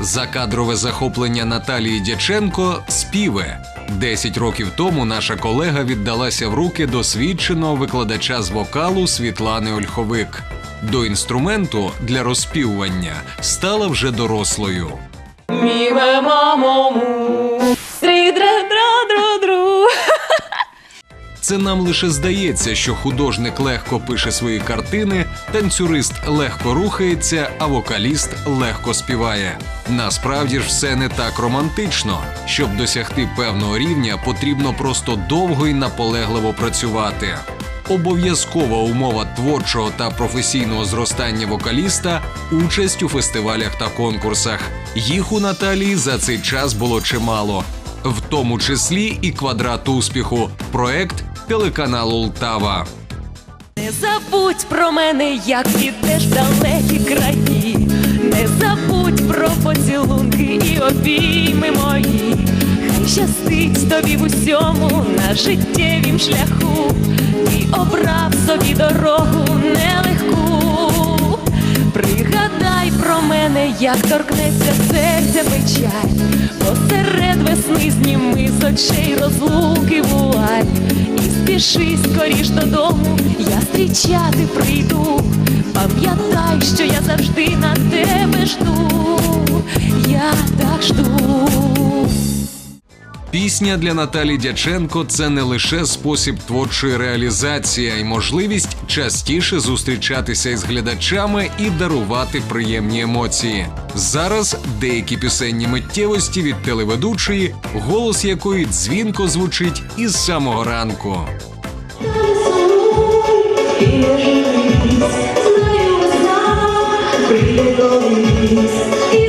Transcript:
Закадрове захоплення Наталії Дяченко співе. Десять років тому наша колега віддалася в руки досвідченого викладача з вокалу Світлани Ольховик. До інструменту для розпівування стала вже дорослою. Міве мамому. Це нам лише здається, що художник легко пише свої картини, танцюрист легко рухається, а вокаліст легко співає. Насправді ж все не так романтично. Щоб досягти певного рівня, потрібно просто довго і наполегливо працювати. Обов'язкова умова творчого та професійного зростання вокаліста участь у фестивалях та конкурсах. Їх у Наталії за цей час було чимало, в тому числі і квадрат успіху, проект телеканалу Лтава. Не забудь про мене, як підеш в далекі краї. Не забудь про поцілунки і обійми мої. Хай щастить тобі в усьому на життєвім шляху. Ти обрав собі дорогу нелегку. Пригадай про мене, як торкнеться серця печаль. Посеред весни з очей розлуки вуаль. І спіши скоріш додому, я зустрічати прийду. Пам'ятай, що я завжди на тебе жду. Я так жду. Пісня для Наталі Дяченко це не лише спосіб творчої реалізації, а й можливість частіше зустрічатися із глядачами і дарувати приємні емоції. Зараз деякі пісенні миттєвості від телеведучої, голос якої дзвінко звучить із самого ранку. Знаю, і